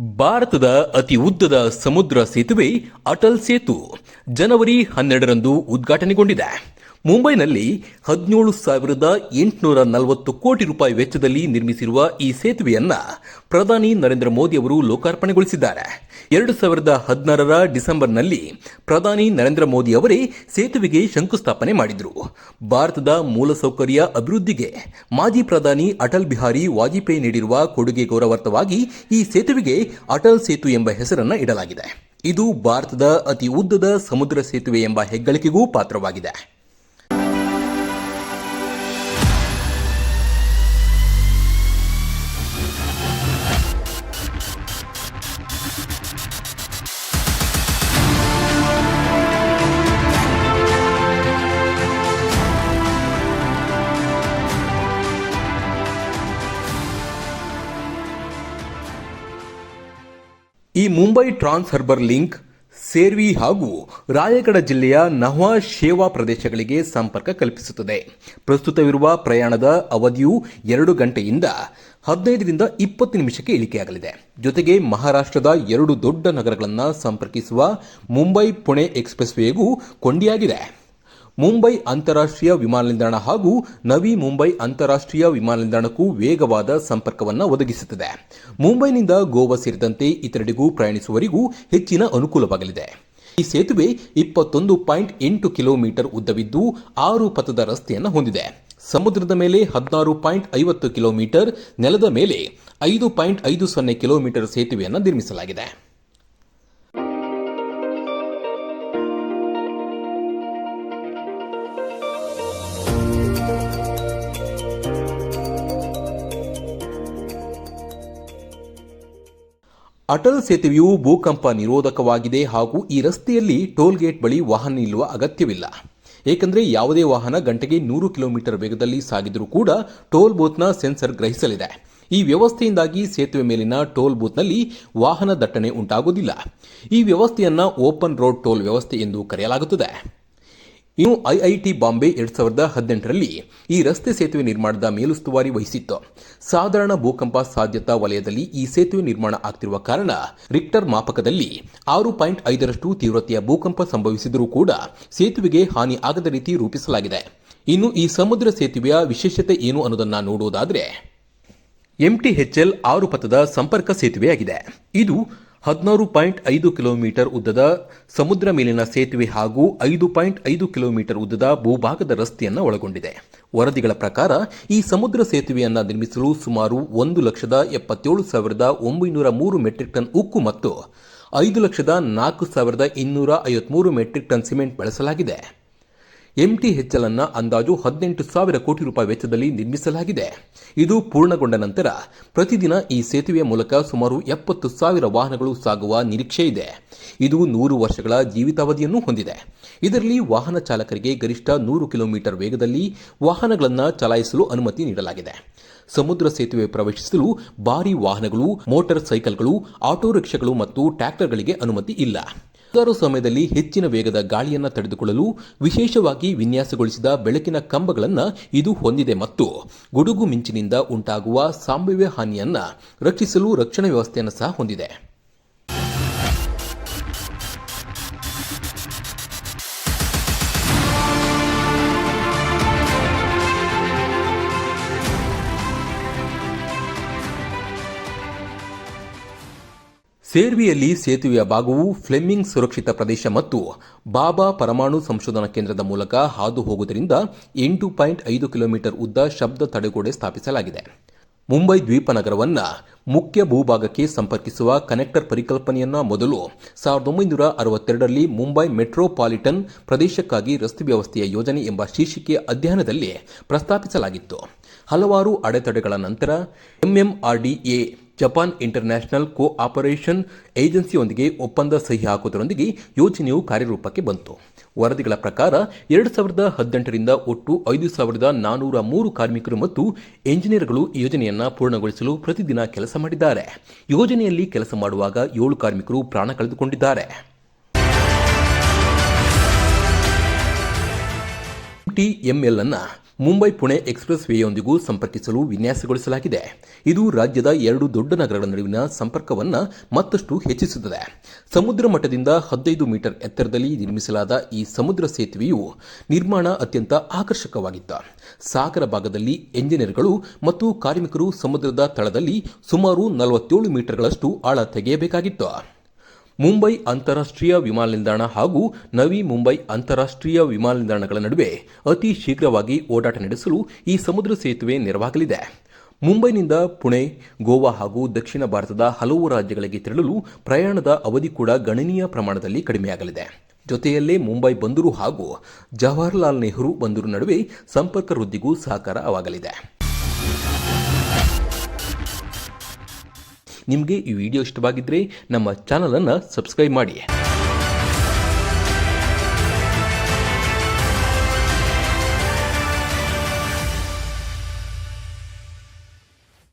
ಭಾರತದ ಅತಿ ಉದ್ದದ ಸಮುದ್ರ ಸೇತುವೆ ಅಟಲ್ ಸೇತು ಜನವರಿ ಹನ್ನೆರಡರಂದು ಉದ್ಘಾಟನೆಗೊಂಡಿದೆ. ಮುಂಬೈನಲ್ಲಿ ಹದಿನೇಳು ಸಾವಿರದ ಎಂಟುನೂರ ನಲವತ್ತು ಕೋಟಿ ರೂಪಾಯಿ ವೆಚ್ಚದಲ್ಲಿ ನಿರ್ಮಿಸಿರುವ ಈ ಸೇತುವೆಯನ್ನ ಪ್ರಧಾನಿ ನರೇಂದ್ರ ಮೋದಿ ಅವರು ಲೋಕಾರ್ಪಣೆಗೊಳಿಸಿದ್ದಾರೆ. ಎರಡು ಸಾವಿರದ ಹದಿನಾರರ ಡಿಸೆಂಬರ್ನಲ್ಲಿ ಪ್ರಧಾನಿ ನರೇಂದ್ರ ಮೋದಿ ಅವರೇ ಸೇತುವೆಗೆ ಶಂಕುಸ್ಥಾಪನೆ ಮಾಡಿದರು. ಭಾರತದ ಮೂಲಸೌಕರ್ಯ ಅಭಿವೃದ್ಧಿಗೆ ಮಾಜಿ ಪ್ರಧಾನಿ ಅಟಲ್ ಬಿಹಾರಿ ವಾಜಪೇಯಿ ನೀಡಿರುವ ಕೊಡುಗೆ ಗೌರವಾರ್ಥವಾಗಿ ಈ ಸೇತುವೆಗೆ ಅಟಲ್ ಸೇತು ಎಂಬ ಹೆಸರನ್ನು ಇಡಲಾಗಿದೆ. ಇದು ಭಾರತದ ಅತಿ ಉದ್ದದ ಸಮುದ್ರ ಸೇತುವೆ ಎಂಬ ಹೆಗ್ಗಳಿಕೆಗೂ ಪಾತ್ರವಾಗಿದೆ. ಈ Mumbai trans harbour link, Sewri ಹಾಗೂ ರಾಯಗಢ ಜಿಲ್ಲೆಯ ನಹ್ವಾ ಶೇವಾ ಪ್ರದೇಶಗಳಿಗೆ ಸಂಪರ್ಕ ಕಲ್ಪಿಸುತ್ತದೆ. ಪ್ರಸ್ತುತವಿರುವ ಪ್ರಯಾಣದ ಅವಧಿಯು ಎರಡು ಗಂಟೆಯಿಂದ ಹದಿನೈದರಿಂದ ಇಪ್ಪತ್ತು ನಿಮಿಷಕ್ಕೆ ಇಳಿಕೆಯಾಗಲಿದೆ. ಜೊತೆಗೆ ಮಹಾರಾಷ್ಟ್ರದ ಎರಡು ದೊಡ್ಡ ನಗರಗಳನ್ನು ಸಂಪರ್ಕಿಸುವ ಮುಂಬೈ ಪುಣೆ ಎಕ್ಸ್ಪ್ರೆಸ್ ವೇಗೂ ಕೊಂಡಿಯಾಗಿದೆ. ಮುಂಬೈ ಅಂತಾರಾಷ್ಟ್ರೀಯ ವಿಮಾನ ನಿಲ್ದಾಣ ಹಾಗೂ ನವಿ ಮುಂಬೈ ಅಂತಾರಾಷ್ಟ್ರೀಯ ವಿಮಾನ ನಿಲ್ದಾಣಕ್ಕೂ ವೇಗವಾದ ಸಂಪರ್ಕವನ್ನು ಒದಗಿಸುತ್ತದೆ. ಮುಂಬೈನಿಂದ ಗೋವಾ ಸೇರಿದಂತೆ ಇತರೆಡೆಗೂ ಪ್ರಯಾಣಿಸುವವರಿಗೂ ಹೆಚ್ಚಿನ ಅನುಕೂಲವಾಗಲಿದೆ. ಈ ಸೇತುವೆ ಇಪ್ಪತ್ತೊಂದು ಪಾಯಿಂಟ್ ಎಂಟು ಕಿಲೋಮೀಟರ್ ಉದ್ದವಿದ್ದು ಆರು ಪಥದ ರಸ್ತೆಯನ್ನು ಹೊಂದಿದೆ. ಸಮುದ್ರದ ಮೇಲೆ ಹದಿನಾರು ಪಾಯಿಂಟ್ ಐವತ್ತು ಕಿಲೋಮೀಟರ್, ನೆಲದ ಮೇಲೆ ಐದು ಪಾಯಿಂಟ್ ಐದು ಸೊನ್ನೆ ಕಿಲೋಮೀಟರ್ ಸೇತುವೆಯನ್ನು ನಿರ್ಮಿಸಲಾಗಿದೆ. ಅಟಲ್ ಸೇತುವೆಯು ಭೂಕಂಪ ನಿರೋಧಕವಾಗಿದೆ ಹಾಗೂ ಈ ರಸ್ತೆಯಲ್ಲಿ ಟೋಲ್ ಗೇಟ್ ಬಳಿ ವಾಹನ ನಿಲ್ಲುವ ಅಗತ್ಯವಿಲ್ಲ. ಏಕೆಂದರೆ ಯಾವುದೇ ವಾಹನ ಗಂಟೆಗೆ ನೂರು ಕಿಲೋಮೀಟರ್ ವೇಗದಲ್ಲಿ ಸಾಗಿದರೂ ಕೂಡ ಟೋಲ್ ಬೂತ್ನ ಸೆನ್ಸರ್ ಗ್ರಹಿಸಲಿದೆ. ಈ ವ್ಯವಸ್ಥೆಯಿಂದಾಗಿ ಸೇತುವೆ ಮೇಲಿನ ಟೋಲ್ ಬೂತ್ನಲ್ಲಿ ವಾಹನ ದಟ್ಟಣೆ ಉಂಟಾಗುವುದಿಲ್ಲ. ಈ ವ್ಯವಸ್ಥೆಯನ್ನು ಓಪನ್ ರೋಡ್ ಟೋಲ್ ವ್ಯವಸ್ಥೆ ಎಂದು ಕರೆಯಲಾಗುತ್ತದೆ. ಇನ್ನು ಐಐಟಿ ಬಾಂಬೆ ಎರಡ್ ಸಾವಿರದ ಹದಿನೆಂಟರಲ್ಲಿ ಈ ರಸ್ತೆ ಸೇತುವೆ ನಿರ್ಮಾಣದ ಮೇಲುಸ್ತುವಾರಿ ವಹಿಸಿತ್ತು. ಸಾಧಾರಣ ಭೂಕಂಪ ಸಾಧ್ಯತಾ ವಲಯದಲ್ಲಿ ಈ ಸೇತುವೆ ನಿರ್ಮಾಣ ಆಗ್ತಿರುವ ಕಾರಣ ರಿಕ್ಟರ್ ಮಾಪಕದಲ್ಲಿ ಆರು ಪಾಯಿಂಟ್ ಐದರಷ್ಟು ತೀವ್ರತೆಯ ಭೂಕಂಪ ಸಂಭವಿಸಿದರೂ ಕೂಡ ಸೇತುವೆಗೆ ಹಾನಿ ಆಗದ ರೀತಿ ರೂಪಿಸಲಾಗಿದೆ. ಇನ್ನು ಈ ಸಮುದ್ರ ಸೇತುವೆಯ ವಿಶೇಷತೆ ಏನು ಅನ್ನೋದನ್ನ ನೋಡುವುದಾದರೆ ಎಂಟಿಎಚ್ಎಲ್ ಆರು ಪಥದ ಸಂಪರ್ಕ ಸೇತುವೆಯಾಗಿದೆ. ಇದು ಹದಿನಾರು ಪಾಯಿಂಟ್ ಐದು ಕಿಲೋಮೀಟರ್ ಉದ್ದದ ಸಮುದ್ರ ಮೇಲಿನ ಸೇತುವೆ ಹಾಗೂ ಐದು ಪಾಯಿಂಟ್ ಐದು ಕಿಲೋಮೀಟರ್ ಉದ್ದದ ಭೂಭಾಗದ ರಸ್ತೆಯನ್ನು ಒಳಗೊಂಡಿದೆ. ವರದಿಗಳ ಪ್ರಕಾರ, ಈ ಸಮುದ್ರ ಸೇತುವೆಯನ್ನು ನಿರ್ಮಿಸಲು ಸುಮಾರು ಒಂದು ಲಕ್ಷದ ಎಪ್ಪತ್ತೇಳು ಸಾವಿರದ ಒಂಬೈನೂರ ಮೂರು ಮೆಟ್ರಿಕ್ ಟನ್ ಉಕ್ಕು ಮತ್ತು ಐದು ಲಕ್ಷದ ನಾಲ್ಕು ಸಾವಿರದ ಇನ್ನೂರ ಐವತ್ಮೂರು ಮೆಟ್ರಿಕ್ ಟನ್ ಸಿಮೆಂಟ್ ಬಳಸಲಾಗಿದೆ. ಎಂಟಿಎಚ್ಎಲ್ ಅನ್ನ ಅಂದಾಜು ಹದಿನೆಂಟು ಸಾವಿರ ಕೋಟಿ ರೂಪಾಯಿ ವೆಚ್ಚದಲ್ಲಿ ನಿರ್ಮಿಸಲಾಗಿದೆ. ಇದು ಪೂರ್ಣಗೊಂಡ ನಂತರ ಪ್ರತಿದಿನ ಈ ಸೇತುವೆಯ ಮೂಲಕ ಸುಮಾರು ಎಪ್ಪತ್ತು ಸಾವಿರ ವಾಹನಗಳು ಸಾಗುವ ನಿರೀಕ್ಷೆ ಇದೆ. ಇದು ನೂರು ವರ್ಷಗಳ ಜೀವಿತಾವಧಿಯನ್ನು ಹೊಂದಿದೆ. ಇದರಲ್ಲಿ ವಾಹನ ಚಾಲಕರಿಗೆ ಗರಿಷ್ಠ ನೂರು ಕಿಲೋಮೀಟರ್ ವೇಗದಲ್ಲಿ ವಾಹನಗಳನ್ನು ಚಲಾಯಿಸಲು ಅನುಮತಿ ನೀಡಲಾಗಿದೆ. ಸಮುದ್ರ ಸೇತುವೆ ಪ್ರವೇಶಿಸಲು ಭಾರಿ ವಾಹನಗಳು, ಮೋಟಾರ್ ಸೈಕಲ್ಗಳು, ಆಟೋ ರಿಕ್ಷಾಗಳು ಮತ್ತು ಟ್ರ್ಯಾಕ್ಟರ್ಗಳಿಗೆ ಅನುಮತಿ ಇಲ್ಲ. ಮುಂಗಾರು ಸಮಯದಲ್ಲಿ ಹೆಚ್ಚಿನ ವೇಗದ ಗಾಳಿಯನ್ನು ತಡೆದುಕೊಳ್ಳಲು ವಿಶೇಷವಾಗಿ ವಿನ್ಯಾಸಗೊಳಿಸಿದ ಬೆಳಕಿನ ಕಂಬಗಳನ್ನು ಇದು ಹೊಂದಿದೆ ಮತ್ತು ಗುಡುಗು ಮಿಂಚಿನಿಂದ ಉಂಟಾಗುವ ಸಂಭಾವ್ಯ ಹಾನಿಯನ್ನು ರಕ್ಷಿಸಲು ರಕ್ಷಣಾ ವ್ಯವಸ್ಥೆಯನ್ನು ಸಹ ಹೊಂದಿದೆ. ಸೇರ್ವಿಯಲ್ಲಿ ಸೇತುವೆಯ ಭಾಗವು ಫ್ಲೆಮಿಂಗ್ ಸುರಕ್ಷಿತ ಪ್ರದೇಶ ಮತ್ತು ಬಾಬಾ ಪರಮಾಣು ಸಂಶೋಧನಾ ಕೇಂದ್ರದ ಮೂಲಕ ಹಾದು ಹೋಗುವುದರಿಂದ ಎಂಟು ಪಾಯಿಂಟ್ ಐದು ಕಿಲೋಮೀಟರ್ ಉದ್ದ ಶಬ್ದ ತಡೆಗೋಡೆ ಸ್ಥಾಪಿಸಲಾಗಿದೆ. ಮುಂಬೈ ದ್ವೀಪ ನಗರವನ್ನ ಮುಖ್ಯ ಭೂಭಾಗಕ್ಕೆ ಸಂಪರ್ಕಿಸುವ ಕನೆಕ್ಟರ್ ಪರಿಕಲ್ಪನೆಯನ್ನ ಮೊದಲು ಸಾವಿರದ ಒಂಬೈನೂರ ಅರವತ್ತೆರಡರಲ್ಲಿ ಮುಂಬೈ ಮೆಟ್ರೋಪಾಲಿಟನ್ ಪ್ರದೇಶಕ್ಕಾಗಿ ರಸ್ತೆ ವ್ಯವಸ್ಥೆಯ ಯೋಜನೆ ಎಂಬ ಶೀರ್ಷಿಕೆಯ ಅಧ್ಯಯನದಲ್ಲಿ ಪ್ರಸ್ತಾಪಿಸಲಾಗಿತ್ತು. ಹಲವಾರು ಅಡೆತಡೆಗಳ ನಂತರ MMRDA Japan international cooperation ಏಜೆನ್ಸಿಯೊಂದಿಗೆ ಒಪ್ಪಂದ ಸಹಿ ಹಾಕುವುದರೊಂದಿಗೆ ಯೋಜನೆಯು ಕಾರ್ಯರೂಪಕ್ಕೆ ಬಂತು. ವರದಿಗಳ ಪ್ರಕಾರ, ಎರಡು ಸಾವಿರದ ಹದಿನೆಂಟರಿಂದ ಒಟ್ಟು ಐದು ಸಾವಿರದ ನಾನೂರ ಮೂರು ಕಾರ್ಮಿಕರು ಮತ್ತು ಎಂಜಿನಿಯರ್ಗಳು ಯೋಜನೆಯನ್ನು ಪೂರ್ಣಗೊಳಿಸಲು ಪ್ರತಿದಿನ ಕೆಲಸ ಮಾಡಿದ್ದಾರೆ. ಯೋಜನೆಯಲ್ಲಿ ಕೆಲಸ ಮಾಡುವಾಗ ಏಳು ಕಾರ್ಮಿಕರು ಪ್ರಾಣ ಕಳೆದುಕೊಂಡಿದ್ದಾರೆ. ಟಿಎಂಎಲ್ ಅನ್ನ ಮುಂಬೈ ಪುಣೆ ಎಕ್ಸ್ಪ್ರೆಸ್ ವೇಯೊಂದಿಗೂ ಸಂಪರ್ಕಿಸಲು ವಿನ್ಯಾಸಗೊಳಿಸಲಾಗಿದೆ. ಇದು ರಾಜ್ಯದ ಎರಡು ದೊಡ್ಡ ನಗರಗಳ ನಡುವಿನ ಸಂಪರ್ಕವನ್ನು ಮತ್ತಷ್ಟು ಹೆಚ್ಚಿಸುತ್ತದೆ. ಸಮುದ್ರ ಮಟ್ಟದಿಂದ ಹದಿನೈದು ಮೀಟರ್ ಎತ್ತರದಲ್ಲಿ ನಿರ್ಮಿಸಲಾದ ಈ ಸಮುದ್ರ ಸೇತುವೆಯು ನಿರ್ಮಾಣ ಅತ್ಯಂತ ಆಕರ್ಷಕವಾಗಿತ್ತು. ಸಾಗರ ಭಾಗದಲ್ಲಿ ಎಂಜಿನಿಯರ್ಗಳು ಮತ್ತು ಕಾರ್ಮಿಕರು ಸಮುದ್ರದ ತಳದಲ್ಲಿ ಸುಮಾರು ನಲವತ್ತೇಳು ಮೀಟರ್ಗಳಷ್ಟು ಆಳ ತೆಗೆಯಬೇಕಾಗಿತ್ತು. ಮುಂಬೈ ಅಂತಾರಾಷ್ಟ್ರೀಯ ವಿಮಾನ ನಿಲ್ದಾಣ ಹಾಗೂ ನವಿ ಮುಂಬೈ ಅಂತಾರಾಷ್ಟ್ರೀಯ ವಿಮಾನ ನಿಲ್ದಾಣಗಳ ನಡುವೆ ಅತಿ ಶೀಘ್ರವಾಗಿ ಓಡಾಟ ನಡೆಸಲು ಈ ಸಮುದ್ರ ಸೇತುವೆ ನೆರವಾಗಲಿದೆ. ಮುಂಬೈನಿಂದ ಪುಣೆ, ಗೋವಾ ಹಾಗೂ ದಕ್ಷಿಣ ಭಾರತದ ಹಲವು ರಾಜ್ಯಗಳಿಗೆ ತೆರಳಲು ಪ್ರಯಾಣದ ಅವಧಿ ಕೂಡ ಗಣನೀಯ ಪ್ರಮಾಣದಲ್ಲಿ ಕಡಿಮೆಯಾಗಲಿದೆ. ಜೊತೆಯಲ್ಲೇ ಮುಂಬೈ ಬಂದರು ಹಾಗೂ ಜವಾಹರ್ಲಾಲ್ ನೆಹರು ಬಂದರು ನಡುವೆ ಸಂಪರ್ಕ ವೃದ್ಧಿಗೂ ಸಹಕಾರವಾಗಲಿದೆ. ನಿಮಗೆ ಈ ವಿಡಿಯೋ ಇಷ್ಟವಾಗಿದ್ದರೆ ನಮ್ಮ ಚಾನಲನ್ನು ಸಬ್ಸ್ಕ್ರೈಬ್ ಮಾಡಿ.